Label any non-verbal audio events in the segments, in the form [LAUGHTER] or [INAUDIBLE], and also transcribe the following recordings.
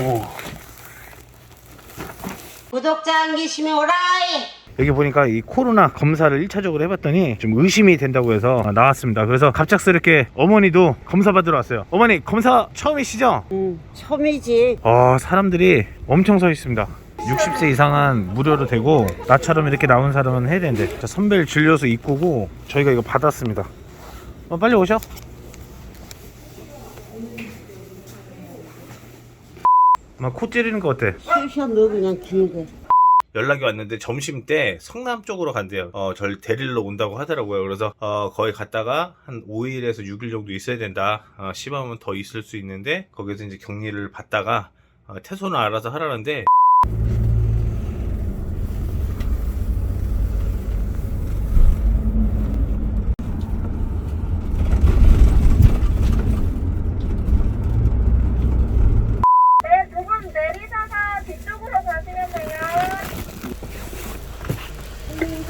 오. 구독자 안 계시면 오라이. 여기 보니까 이 코로나 검사를 1차적으로 해봤더니 좀 의심이 된다고 해서 나왔습니다. 그래서 갑작스럽게 어머니도 검사 받으러 왔어요. 어머니 검사 처음이시죠? 응, 처음이지. 어, 사람들이 엄청 서 있습니다. 60세 이상은 무료로 되고 나처럼 이렇게 나온 사람은 해야 되는데 자, 선별 진료소 입구고 저희가 이거 받았습니다. 어, 빨리 오셔. 엄마 코 찌르는 거 어때? 쑤셔 너 그냥 길게. 연락이 왔는데 점심 때 성남 쪽으로 간대요. 어, 절 데리러 온다고 하더라고요. 그래서 어, 거기 갔다가 한 5일에서 6일 정도 있어야 된다. 어, 심하면 더 있을 수 있는데 거기서 이제 격리를 받다가 어, 퇴소는 알아서 하라는데 네, 조금 내리다가 뒤쪽으로 가시면 돼요.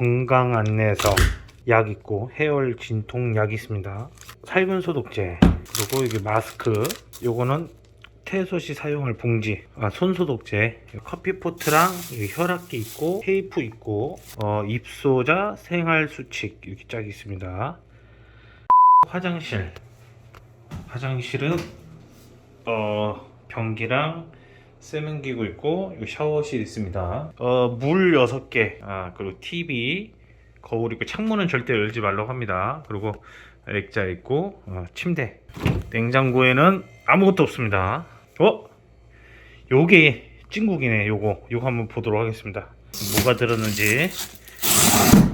건강 안내서 약 있고 해열 진통 약 있습니다. 살균 소독제. 그리고 이게 마스크. 요거는 퇴소 시 사용할 봉지. 아, 손 소독제. 커피 포트랑 혈압계 있고 테이프 있고 어, 입소자 생활 수칙 이렇게 쫙 있습니다. 화장실. 화장실은 어 변기랑 세면기구 있고 요 샤워실 있습니다. 어, 물 6개, 아, 그리고 TV, 거울 있고 창문은 절대 열지 말라고 합니다. 그리고 액자 있고 어, 침대. 냉장고에는 아무것도 없습니다. 어? 요게 찐국이네. 요거. 요거 한번 보도록 하겠습니다. 뭐가 들었는지.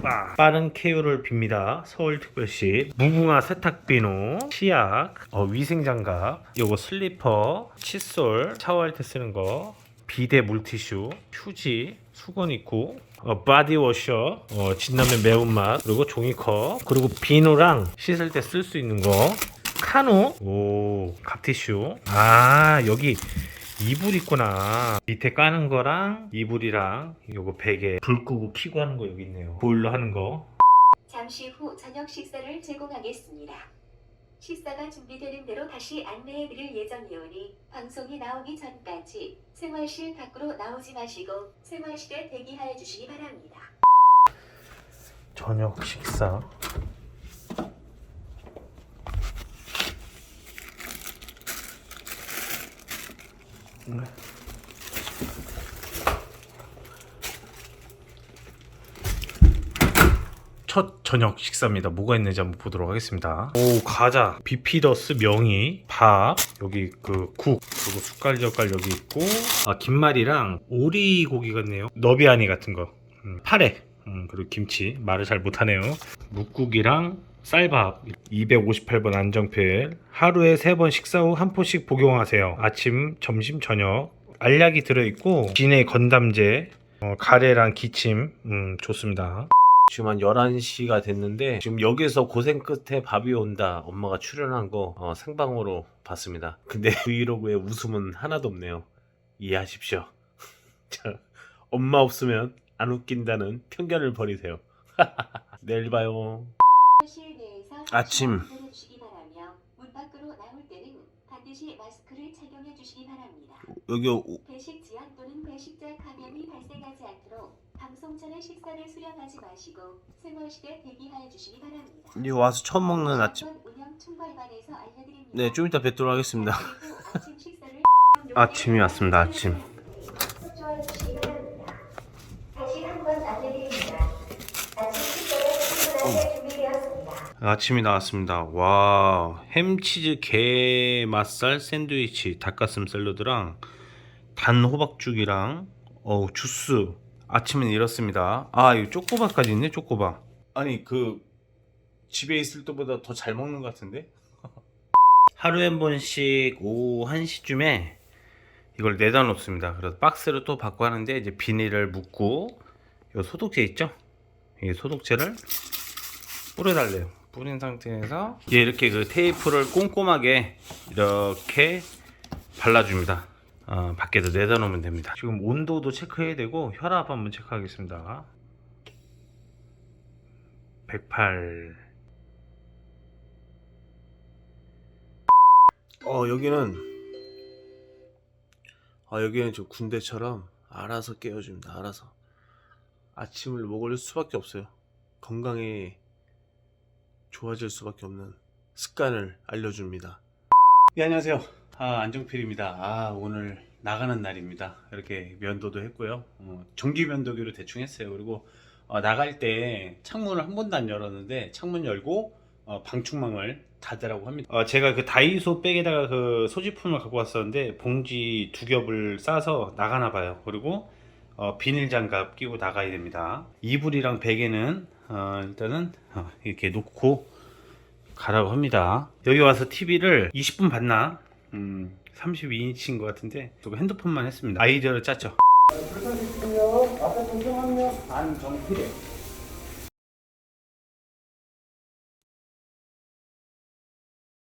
빠- 빠른 케어를 빕니다. 서울특별시 무궁화 세탁비누, 치약, 어, 위생장갑, 요거 슬리퍼, 칫솔, 샤워할 때 쓰는 거, 비데 물티슈, 휴지, 수건 있고, 어, 바디워셔, 어, 진라면 매운맛, 그리고 종이컵, 그리고 비누랑 씻을 때 쓸 수 있는 거, 카누, 오, 갑티슈. 아, 여기 이불 있구나. 밑에 까는 거랑 이불이랑 요거 베개 불 끄고 키고 하는 거 여기 있네요. 보일러 하는 거. 잠시 후 저녁 식사를 제공하겠습니다. 식사가 준비되는 대로 다시 안내해 드릴 예정이오니 방송이 나오기 전까지 생활실 밖으로 나오지 마시고 생활실에 대기하여 주시기 바랍니다. 저녁 식사. 네. 첫 저녁 식사입니다. 뭐가 있는지 한번 보도록 하겠습니다. 오 과자, 비피더스 명이, 밥, 여기 그 국, 그리고 숟갈 젓갈 여기 있고, 아 김말이랑 오리 고기 같네요. 너비아니 같은 거, 음, 파래, 음, 그리고 김치 말을 잘 못하네요. 묵국이랑 쌀밥 258번 안정필 하루에 3번 식사 후 한 포씩 복용하세요. 아침, 점심, 저녁 알약이 들어있고 진해 건담제 어, 가래랑 기침 음, 좋습니다. 지금 한 11시가 됐는데 지금 여기서 고생 끝에 밥이 온다 엄마가 출연한 거 어, 생방으로 봤습니다. 근데 [LAUGHS] 브이로그에 웃음은 하나도 없네요. 이해하십시오. [LAUGHS] 자, 엄마 없으면 안 웃긴다는 편견을 버리세요. [LAUGHS] 내일 봐요. 아침. 여기 오- 배식 지연 또는 배식자 감염이 발생하지 않도록 방송 전에 식사를 수령하지 마시고 생활실에 대기하여 주시기 바랍니다. 여기 와서 처음 먹는 아침. 네, 좀 이따 뵙도록 하겠습니다. 아침이 왔습니다. 아침. 협조해 주시기 바랍니다. 다시 한번 알려드립니다. 아침 식사를 충분하게 준비되었습니다. 아침이 나왔습니다. 와, 햄치즈 게 맛살 샌드위치, 닭가슴 샐러드랑 단 호박죽이랑 어 주스. 아침엔 이렇습니다. 아 이거 쪼꼬바까지 있네 쪼꼬바. 아니 그 집에 있을 때보다 더 잘 먹는 것 같은데? [LAUGHS] 하루에 한 번씩 오후 1시쯤에 이걸 내다 놓습니다. 그래서 박스를 또 받고 하는데 이제 비닐을 묶고 요 소독제 있죠? 이 소독제를 뿌려달래요 뿌린 상태에서 이제 이렇게 그 테이프를 꼼꼼하게 이렇게 발라줍니다. 어, 밖에도 내다 놓으면 됩니다. 지금 온도도 체크해야 되고 혈압 한번 체크하겠습니다. 108. 어 여기는 아 여기는 저 군대처럼 알아서 깨워줍니다. 알아서 아침을 먹을 수밖에 없어요. 건강에 좋아질 수밖에 없는 습관을 알려줍니다. 네, 안녕하세요. 아, 안정필입니다. 아, 오늘 나가는 날입니다. 이렇게 면도도 했고요. 어, 전기 면도기로 대충 했어요. 그리고 어, 나갈 때 창문을 한 번도 안 열었는데 창문 열고 어, 방충망을 닫으라고 합니다. 어, 제가 그 다이소 백에다가 그 소지품을 갖고 왔었는데 봉지 두 겹을 싸서 나가나 봐요. 그리고 어, 비닐 장갑 끼고 나가야 됩니다. 이불이랑 베개는 어, 일단은 어, 이렇게 놓고 가라고 합니다. 여기 와서 TV를 20분 봤나? 음, 32인치인 것 같은데 또 핸드폰만 했습니다. 아이디어를 짰죠. 안정필.